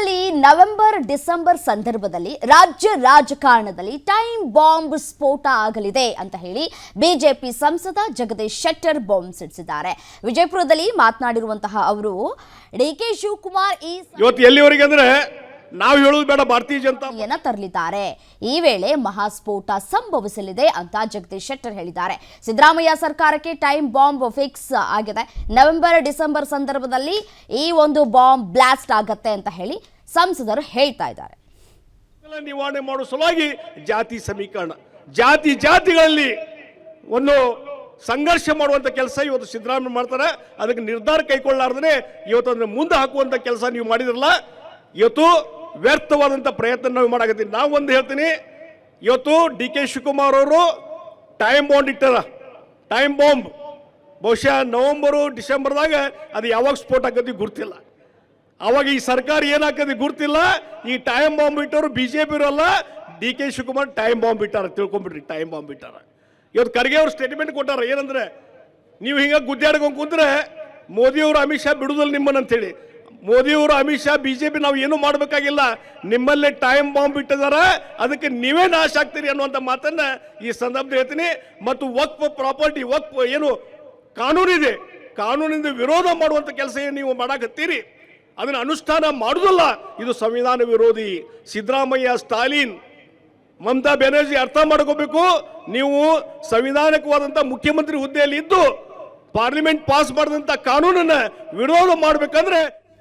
ವಿಜಯಪುರದಲ್ಲಿ November, December ಸಂದರ್ಭದಲ್ಲಿ ರಾಜ್ಯ ರಾಜಕಾರಣದಲ್ಲಿ ಟೈಮ್ ಬಾಂಬ್ ಸ್ಫೋಟ ಆಗಲಿದೆ ಅಂತ ಹೇಳಿ ಬಿಜೆಪಿ ಸಂಸದ ಜಗದೀಶ್ ಶೆಟ್ಟರ್ ಬಾಂಬ್ ಸಿಡಿಸಿದ್ದಾರೆ. ವಿಜಯಪುರದಲ್ಲಿ ಮಾತನಾಡಿರುವಂತಹ ಅವರು, ಡಿ ಕೆ ಶಿವಕುಮಾರ್ ಈ ಇವತ್ತು ಎಲ್ಲಿವರೆಗೆ ಅಂದ್ರೆ ನಾವು ಹೇಳೋದು ಬೇಡ ಭಾರತೀಯ ಜನತಾ ಯನ್ನ ತರಲಿದ್ದಾರೆ. ಈ ವೇಳೆ ಮಹಾಸ್ಫೋಟ ಸಂಭವಿಸಲಿದೆ ಅಂತ ಜಗದೀಶ್ ಶೆಟ್ಟರ್ ಹೇಳಿದ್ದಾರೆ. ಸಿದ್ದರಾಮಯ್ಯ ಸರ್ಕಾರಕ್ಕೆ ಟೈಮ್ ಬಾಂಬ್ ಫಿಕ್ಸ್ ಆಗಿದೆ. ನವೆಂಬರ್ ಡಿಸೆಂಬರ್ ಸಂದರ್ಭದಲ್ಲಿ ಈ ಒಂದು ಬಾಂಬ್ ಬ್ಲಾಸ್ಟ್ ಆಗತ್ತೆ ಅಂತ ಹೇಳಿ ಸಂಸದರು ಹೇಳ್ತಾ ಇದ್ದಾರೆ. ನಿವಾರಣೆ ಮಾಡುವ ಸಲುವಾಗಿ ಜಾತಿ ಸಮೀಕರಣ ಜಾತಿ ಜಾತಿಗಳಲ್ಲಿ ಒಂದು ಸಂಘರ್ಷ ಮಾಡುವಂತ ಕೆಲಸ ಇವತ್ತು ಸಿದ್ದರಾಮಯ್ಯ ಮಾಡ್ತಾರೆ. ಅದಕ್ಕೆ ನಿರ್ಧಾರ ಕೈಗೊಳ್ಳಾರ್ದೇ ಇವತ್ತು ಅದನ್ನ ಮುಂದೆ ಹಾಕುವಂತ ಕೆಲಸ ನೀವು ಮಾಡಿದ್ರಲ್ಲ ಇವತ್ತು ವ್ಯರ್ಥವಾದಂಥ ಪ್ರಯತ್ನ ನಾವು ಮಾಡಾಕತ್ತೀವಿ ನಾವು ಒಂದು ಹೇಳ್ತೀನಿ, ಇವತ್ತು ಡಿ ಕೆ ಶಿವಕುಮಾರ್ ಅವರು ಟೈಮ್ ಬಾಂಡ್ ಇಟ್ಟಾರ. ಟೈಮ್ ಬಾಂಬ್ ಬಹುಶಃ ನವಂಬರು, ಡಿಸೆಂಬರ್ದಾಗ ಅದು ಯಾವಾಗ ಸ್ಫೋಟ ಆಕತಿ ಗುರ್ತಿಲ್ಲ. ಅವಾಗ ಈ ಸರ್ಕಾರ ಏನಾಕತಿ ಗುರ್ತಿಲ್ಲ, ಈ ಟೈಮ್ ಬಾಂಬ್ ಇಟ್ಟವರು ಬಿ ಜೆ ಪಿ ಇರಲ್ಲ D K Shivakumar time bomb ಇಟ್ಟಾರ. ತಿಳ್ಕೊಂಬಿಟ್ರಿ ಟೈಮ್ ಬಾಂಬ್ ಇಟ್ಟಾರ. ಇವತ್ತು ಖರ್ಗೆ ಅವ್ರು ಸ್ಟೇಟ್ಮೆಂಟ್ ಕೊಟ್ಟಾರ, ಏನಂದ್ರೆ, ನೀವು ಹಿಂಗೆ ಗುದ್ದಾಡ್ಕೊಂಡು ಕುಂತ್ರೆ ಮೋದಿಯವರು ಅಮಿತ್ ಶಾ ಬಿಡುದಲ್ಲ ನಿಮ್ಮನ್ನ ಮೋದಿಯವರು Amit Shah B J P ನಾವು ಏನು ಮಾಡಬೇಕಾಗಿಲ್ಲ. ನಿಮ್ಮಲ್ಲೇ ಟೈಮ್ ಬಾಂಬ್ ಇಟ್ಟಿದಾರ ಅದಕ್ಕೆ ನೀವೇ ನಾಶ ಆಗ್ತೀರಿ ಅನ್ನುವಂಥ ಮಾತನ್ನ ಈ ಸಂದರ್ಭದಲ್ಲಿ ಹೇಳ್ತೀನಿ. ಮತ್ತು ವಕ್ಫ್ ಪ್ರಾಪರ್ಟಿ ವಕ್ಫ್ ಏನು ಕಾನೂನಿದೆ ಕಾನೂನಿಂದ ವಿರೋಧ ಮಾಡುವಂಥ ಕೆಲಸ ಏನು ನೀವು ಮಾಡಾಕತ್ತೀರಿ? ಅದನ್ನ ಅನುಷ್ಠಾನ ಮಾಡುವುದಲ್ಲ. ಇದು ಸಂವಿಧಾನ ವಿರೋಧಿ. ಸಿದ್ದರಾಮಯ್ಯ, ಸ್ಟಾಲಿನ್, ಮಮತಾ ಬ್ಯಾನರ್ಜಿ ಅರ್ಥ ಮಾಡ್ಕೋಬೇಕು. ನೀವು ಸಂವಿಧಾನಕವಾದಂಥ ಮುಖ್ಯಮಂತ್ರಿ ಹುದ್ದೆಯಲ್ಲಿ ಇದ್ದು, ಪಾರ್ಲಿಮೆಂಟ್ ಪಾಸ್ ಮಾಡಿದಂಥ ಕಾನೂನನ್ನ ವಿರೋಧ ಮಾಡಬೇಕಂದ್ರೆ